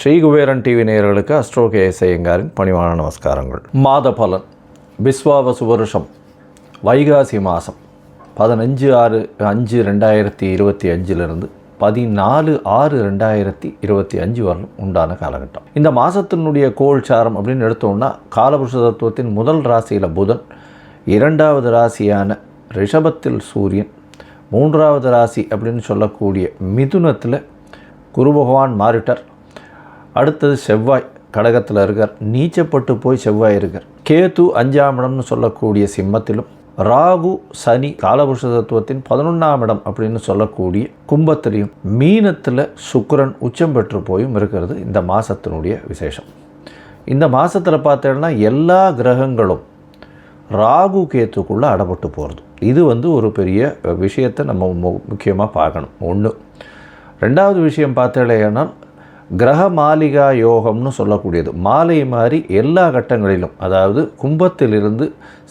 Sri Kuberan TV நேயர்களுக்கு astro K ஐயங்காரின் பணிவான நமஸ்காரங்கள். மாத பலன். விஸ்வாவசு வருஷம். வைகாசி மாதம் பதினஞ்சு ஆறு அஞ்சு ரெண்டாயிரத்தி இருபத்தி அஞ்சிலிருந்து பதினாலு ஆறு ரெண்டாயிரத்தி இருபத்தி அஞ்சு வரலும் உண்டான காலகட்டம். இந்த மாதத்தினுடைய கோல் சாரம் அப்படின்னு எடுத்தோம்னா காலபுருஷ தத்துவத்தின் முதல் ராசியில் புதன் இரண்டாவது ராசியான ரிஷபத்தில் சூரியன் மூன்றாவது ராசி அப்படின்னு சொல்லக்கூடிய மிதுனத்தில் குரு பகவான் மாறிட்டார். அடுத்தது செவ்வாய் கடகத்தில் இருக்கார். நீச்சப்பட்டு போய் செவ்வாய் இருக்கார். கேது அஞ்சாம் இடம்னு சொல்லக்கூடிய சிம்மத்திலும் ராகு சனி காலபுருஷ தத்துவத்தின் பதினொன்றாம் இடம் அப்படின்னு சொல்லக்கூடிய கும்பத்திலையும் மீனத்தில் சுக்கரன் உச்சம் பெற்று போயும் இருக்கிறது இந்த மாதத்தினுடைய விசேஷம். இந்த மாதத்தில் பார்த்தேன்னா எல்லா கிரகங்களும் ராகு கேத்துக்குள்ளே அடப்பட்டு போகிறது இது வந்து ஒரு பெரிய விஷயத்தை நம்ம முக்கியமாக பார்க்கணும். ஒன்று ரெண்டாவது விஷயம் பார்த்தேனால் கிரக மாளிகா யோகம்னு சொல்லக்கூடியது. மாலை மாதிரி எல்லா கட்டங்களிலும் அதாவது கும்பத்திலிருந்து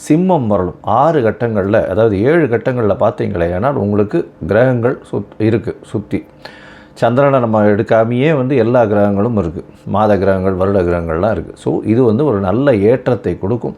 சிம்மம் வரலும் ஆறு கட்டங்களில் அதாவது ஏழு கட்டங்களில் பார்த்தீங்களேனால் உங்களுக்கு கிரகங்கள் சுத் இருக்குது சுற்றி சந்திரனை நம்ம எடுக்காமையே வந்து எல்லா கிரகங்களும் இருக்குது மாத கிரகங்கள் வருட கிரகங்கள்லாம் இருக்குது ஸோ இது வந்து ஒரு நல்ல ஏற்றத்தை கொடுக்கும்.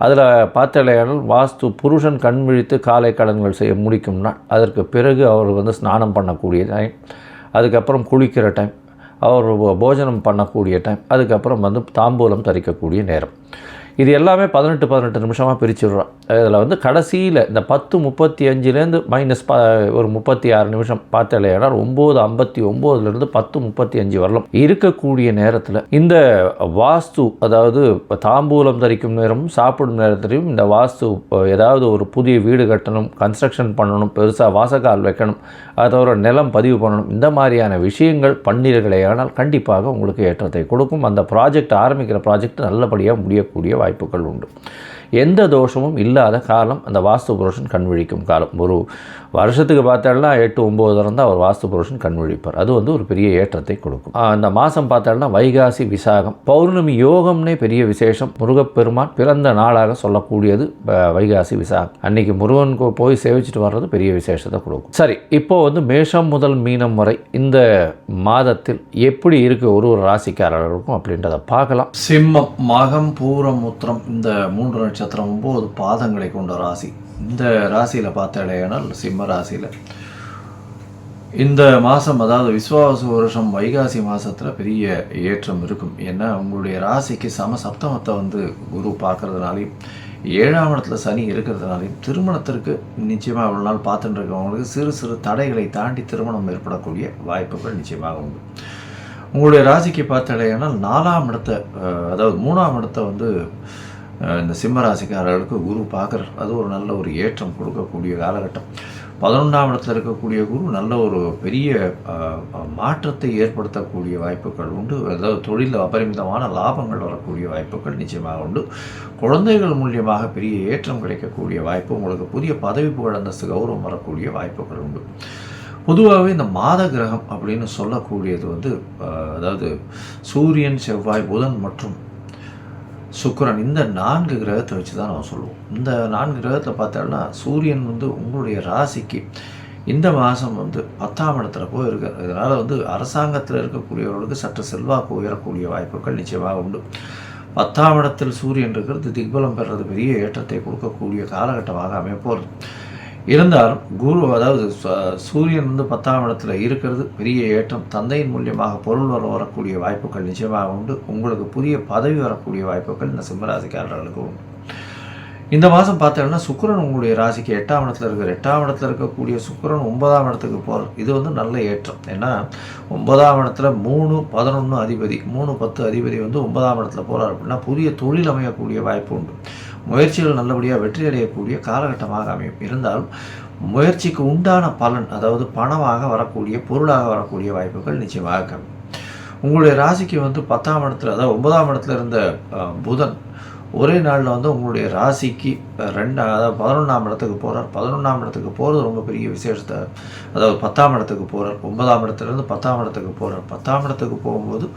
அதில் பார்த்தாலேயானால் வாஸ்து புருஷன் கண் விழித்து காலை கடன்கள் செய்ய முடிக்கும்னா அதற்கு பிறகு அவர் வந்து ஸ்நானம் பண்ணக்கூடிய டைம் அதுக்கப்புறம் குளிக்கிற டைம் அவர் போஜனம் பண்ணக்கூடிய டைம் அதுக்கப்புறம் வந்து தாம்பூலம் தரிக்கக்கூடிய நேரம். இது எல்லாமே பதினெட்டு பதினெட்டு நிமிஷமாக பிரிச்சுடுறோம் இதில் வந்து கடைசியில் இந்த பத்து முப்பத்தி அஞ்சுலேருந்து மைனஸ் ப ஒரு முப்பத்தி ஆறு நிமிஷம் பார்த்தலையானா ஒம்பது ஐம்பத்தி ஒம்போதுலேருந்து பத்து முப்பத்தி அஞ்சு வரலாம் இருக்கக்கூடிய நேரத்தில் இந்த வாஸ்து அதாவது தாம்பூலம் தரிக்கும் நேரமும் சாப்பிடும் நேரத்திலையும் இந்த வாஸ்து ஏதாவது ஒரு புதிய வீடு கட்டணும் கன்ஸ்ட்ரக்ஷன் பண்ணணும் பெருசாக வாசக்கால் வைக்கணும் அதோட நிலம் பதிவு பண்ணணும் இந்த மாதிரியான விஷயங்கள் பண்ணீர்களேயானால் கண்டிப்பாக உங்களுக்கு ஏற்றத்தை கொடுக்கும். அந்த ப்ராஜெக்ட் ஆரம்பிக்கிற ப்ராஜெக்ட் நல்லபடியாக முடியக்கூடிய வாய்ப்புகள் உண்டு. எந்த தோஷமும் இல்லை இல்லாத காலம் அந்த வாஸ்து புருஷன் கண்விழிக்கும் காலம். ஒரு வருஷத்துக்கு பார்த்தாலும் எட்டு ஒம்பது தரம் தான் அவர் வாஸ்து புருஷன் கண்விழிப்பார். அது வந்து ஒரு பெரிய ஏற்றத்தை கொடுக்கும். அந்த மாதம் பார்த்தாலும்னா வைகாசி விசாகம். பௌர்ணமி யோகம்னே பெரிய விசேஷம். முருகப்பெருமான் பிறந்த நாளாக சொல்லக்கூடியது வைகாசி விசாகம். அன்னைக்கு முருகன் போய் சேவிச்சுட்டு வர்றது பெரிய விசேஷத்தை கொடுக்கும். சரி இப்போ வந்து மேஷம் முதல் மீனம் வரை இந்த மாதத்தில் எப்படி இருக்கு ஒரு ஒரு ராசிக்காரர்களுக்கும் அப்படின்றத பார்க்கலாம். சிம்மம் மகம் பூரம் உத்திரம் இந்த மூன்று நட்சத்திரம் ஒம்பது பாதங்களை கொண்ட ராசி. இந்த ராசியில் பார்த்தாலேனால் சிம்ம ராசியில். இந்த மாதம் அதாவது விஸ்வாச வருஷம் வைகாசி மாதத்தில் பெரிய ஏற்றம் இருக்கும். ஏன்னா உங்களுடைய ராசிக்கு சம சப்தமத்தை வந்து குரு பார்க்கறதுனாலையும் ஏழாம் இடத்துல சனி இருக்கிறதுனாலையும் திருமணத்திற்கு நிச்சயமாக அவ்வளோ நாள் பார்த்துட்டு இருக்கவங்களுக்கு சிறு சிறு தடைகளை தாண்டி திருமணம் ஏற்படக்கூடிய வாய்ப்புகள் நிச்சயமாக உண்டு. உங்களுடைய ராசிக்கு பார்த்தாலேனால் நாலாம் இடத்த அதாவது மூணாம் இடத்த வந்து இந்த சிம்ம ராசிக்காரர்களுக்கு குரு பார்க்குறார் அது ஒரு நல்ல ஒரு ஏற்றம் கொடுக்கக்கூடிய காலகட்டம். பதினொன்றாம் இடத்துல இருக்கக்கூடிய குரு நல்ல ஒரு பெரிய மாற்றத்தை ஏற்படுத்தக்கூடிய வாய்ப்புகள் உண்டு. அதாவது தொழிலில் அபரிமிதமான லாபங்கள் வரக்கூடிய வாய்ப்புகள் நிச்சயமாக உண்டு. குழந்தைகள் மூலியமாக பெரிய ஏற்றம் கிடைக்கக்கூடிய வாய்ப்பு உங்களுக்கு புதிய பதவி புகழந்தஸ்து கௌரவம் வரக்கூடிய வாய்ப்புகள் உண்டு. பொதுவாகவே இந்த மாத கிரகம் அப்படின்னு சொல்லக்கூடியது வந்து அதாவது சூரியன் செவ்வாய் புதன் மற்றும் சுக்கரன் இந்த நான்கு கிரகத்தை வச்சு தான் நம்ம சொல்லுவோம் இந்த நான்கு கிரகத்தை பார்த்தோம்னா சூரியன் வந்து உங்களுடைய ராசிக்கு இந்த மாதம் வந்து பத்தாம் இடத்துல போய் இருக்கார் இதனால் வந்து அரசாங்கத்தில் இருக்கக்கூடியவர்களுக்கு சற்று செல்வாக்கு உயரக்கூடிய வாய்ப்புகள் நிச்சயமாக உண்டு. பத்தாம் இடத்தில் சூரியன் இருக்கிறது திக்பலம் பெறுறது பெரிய ஏற்றத்தை கொடுக்கக்கூடிய காலகட்டமாக அமைப்போகிறது இருந்தாலும் குரு அதாவது ச- சூரியன் வந்து பத்தாம் இடத்துல இருக்கிறது பெரிய ஏற்றம். தந்தையின் மூலியமாக பொருள் வர வரக்கூடிய வாய்ப்புகள் நிச்சயமாக உண்டு. உங்களுக்கு புதிய பதவி வரக்கூடிய வாய்ப்புகள் இந்த சிம்மராசிக்காரர்களுக்கு உண்டு. இந்த மாதம் பார்த்தீங்கன்னா சுக்கரன் உங்களுடைய ராசிக்கு எட்டாம் இடத்துல இருக்கிற எட்டாம் இடத்துல இருக்கக்கூடிய சுக்கரன் ஒன்பதாம் இடத்துக்கு போகிறார் இது வந்து நல்ல ஏற்றம். ஏன்னா ஒன்பதாம் இடத்துல மூணு பதினொன்று அதிபதி மூணு பத்து அதிபதி வந்து ஒன்பதாம் இடத்துல போகிறார் அப்படின்னா புதிய தொழில் அமையக்கூடிய வாய்ப்பு உண்டு. முயற்சிகள் நல்லபடியாக வெற்றி அடையக்கூடிய காலகட்டமாக அமையும். இருந்தாலும் முயற்சிக்கு உண்டான பலன் அதாவது பணமாக வரக்கூடிய பொருளாக வரக்கூடிய வாய்ப்புகள் நிச்சயமாக கம்மி. உங்களுடைய ராசிக்கு வந்து பத்தாம் இடத்துல அதாவது ஒன்பதாம் இடத்துல இருந்த புதன் ஒரே நாளில் வந்து உங்களுடைய ராசிக்கு ரெண்டு அதாவது பதினொன்றாம் இடத்துக்கு போகிறார் பதினொன்றாம் இடத்துக்கு போகிறது ரொம்ப பெரிய விசேஷத்தை அதாவது பத்தாம் இடத்துக்கு போகிறார் ஒன்பதாம் இடத்துலேருந்து பத்தாம் இடத்துக்கு போகிறார் பத்தாம் இடத்துக்கு போகும்போது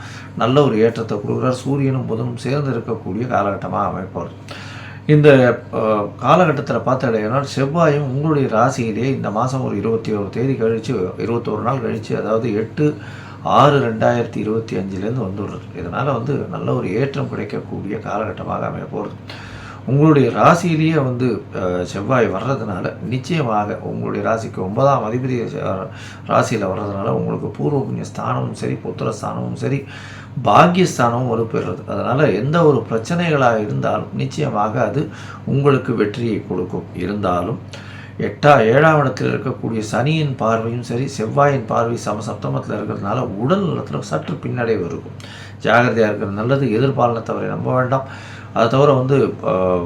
நல்ல ஒரு ஏற்றத்தை கொடுக்குறார். சூரியனும் புதனும் சேர்ந்து இருக்கக்கூடிய காலகட்டமாக அமைப்பார் இந்த காலகட்டத்தில் பார்த்தாலேனால் செவ்வாயும் உங்களுடைய ராசியிலே இந்த மாதம் ஒரு இருபத்தி ஒரு தேதி கழித்து இருபத்தோரு நாள் கழித்து அதாவது எட்டு ஆறு ரெண்டாயிரத்தி இருபத்தி அஞ்சுலேருந்து வந்துடுறது இதனால் வந்து நல்ல ஒரு ஏற்றம் கிடைக்கக்கூடிய காலகட்டமாக அமைய போகிறது உங்களுடைய ராசியிலேயே வந்து செவ்வாய் வர்றதுனால நிச்சயமாக உங்களுடைய ராசிக்கு ஒன்பதாம் அதிபதி ராசியில் வர்றதுனால உங்களுக்கு பூர்வ புண்ணிய ஸ்தானமும் சரி புத்திர ஸ்தானமும் சரி பாக்கியஸ்தானமும் வலுப்பெறுறது அதனால் எந்த ஒரு பிரச்சனைகளாக இருந்தாலும் நிச்சயமாக அது உங்களுக்கு வெற்றியை கொடுக்கும். இருந்தாலும் எட்டா ஏழாம் இடத்தில் இருக்கக்கூடிய சனியின் பார்வையும் சரி செவ்வாயின் பார்வை சம சப்தமத்தில் இருக்கிறதுனால உடல் நலத்தில் சற்று பின்னடைவு இருக்கும். ஜாகிரதையாக இருக்கிறது நல்லது எதிர்பாலனத்தவரை நம்ப வேண்டாம். அதை தவிர வந்து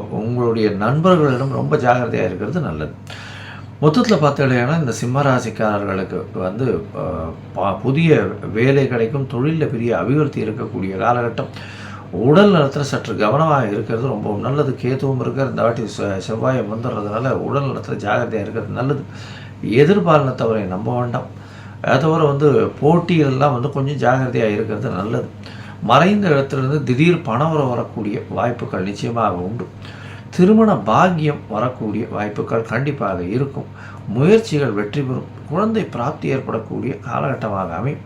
உங்களுடைய நண்பர்களிடம் ரொம்ப ஜாகிரதையாக இருக்கிறது நல்லது. மொத்தத்தில் பார்த்தீங்கன்னா இந்த சிம்மராசிக்காரர்களுக்கு வந்து பா- புதிய வேலை கிடைக்கும் தொழிலில் பெரிய அபிவிருத்தி இருக்கக்கூடிய காலகட்டம். உடல் நலத்தில் சற்று கவனமாக இருக்கிறது ரொம்ப நல்லது. கேதுவும் இருக்கிற இந்த வாட்டி செ- வந்துடுறதுனால உடல் நலத்தில் ஜாகிரதையாக இருக்கிறது நல்லது. எதிர்பாலனத்தவரை நம்ப வேண்டாம். அதை தவிர வந்து போட்டிகள்லாம் வந்து கொஞ்சம் ஜாகிரதையாக இருக்கிறது நல்லது. மறைந்த இடத்துலேருந்து திடீர் பணவரம் வரக்கூடிய வாய்ப்புகள் நிச்சயமாக உண்டு. திருமண பாக்கியம் வரக்கூடிய வாய்ப்புகள் கண்டிப்பாக இருக்கும். முயற்சிகள் வெற்றி பெறும். குழந்தை பிராப்தி ஏற்படக்கூடிய காலகட்டமாக அமையும்.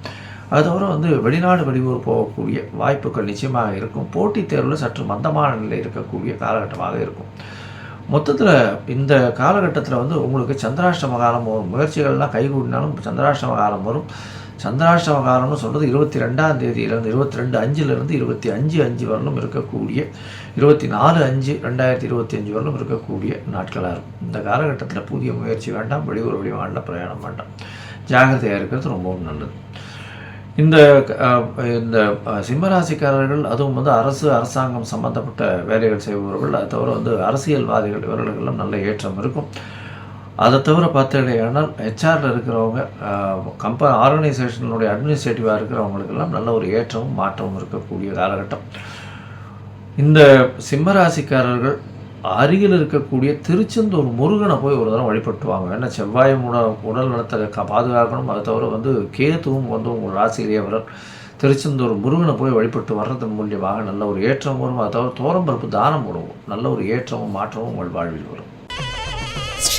அது தவிர வந்து வெளிநாடு வெளியூர் போகக்கூடிய வாய்ப்புகள் நிச்சயமாக இருக்கும். போட்டித் தேர்வில் சற்று மந்தமான நிலை இருக்கக்கூடிய காலகட்டமாக இருக்கும். மொத்தத்தில் இந்த காலகட்டத்தில் வந்து உங்களுக்கு சந்திராஷ்டம காலம் வரும். முயற்சிகள்லாம் கைகூடினாலும் சந்திராஷ்டம காலம் வரும். சந்திராஷ்டம காலம்னு சொல்கிறது இருபத்தி ரெண்டாம் தேதியிலேருந்து இருபத்தி ரெண்டு அஞ்சுலேருந்து இருபத்தி அஞ்சு அஞ்சு வரலும் இருக்கக்கூடிய இருபத்தி நாலு அஞ்சு ரெண்டாயிரத்தி இருபத்தி அஞ்சு வரலும் இருக்கக்கூடிய நாட்களாக இருக்கும். இந்த காலகட்டத்தில் புதிய முயற்சி வேண்டாம் வெளியூர் வெளிமாநில பிரயாணம் வேண்டாம். ஜாகிரதையாக இருக்கிறது ரொம்பவும் நல்லது. இந்த இந்த சிம்மராசிக்காரர்கள் அதுவும் வந்து அரசு அரசாங்கம் சம்பந்தப்பட்ட வேலைகள் செய்பவர்கள் அது தவிர வந்து அரசியல்வாதிகள் இவர்களுக்கெல்லாம் நல்ல ஏற்றம் இருக்கும். அதை தவிர பார்த்தீங்கன்னா ஹெச்ஆரில் இருக்கிறவங்க கம்ப ஆர்கனைசேஷனுடைய அட்மினிஸ்ட்ரேட்டிவாக இருக்கிறவங்களுக்கெல்லாம் நல்ல ஒரு ஏற்றமும் மாற்றமும் இருக்கக்கூடிய காலகட்டம். இந்த சிம்மராசிக்காரர்கள் அருகில் இருக்கக்கூடிய திருச்செந்தூர் முருகனை போய் ஒரு தடவை வழிபட்டுவாங்க. ஏன்னா செவ்வாய் உடல் நலத்தை கா- பாதுகாக்கணும். அதை தவிர வந்து கேதுவும் வந்து உங்கள் ராசியிலேயே வர திருச்செந்தூர் முருகனை போய் வழிபட்டு வர்றதன் மூலியமாக நல்ல ஒரு ஏற்றம் வரும். அதை தவிர தோரம்பருப்பு தானம் போடுவோம். நல்ல ஒரு ஏற்றமும் மாற்றமும் உங்கள் வாழ்வில் வரும்.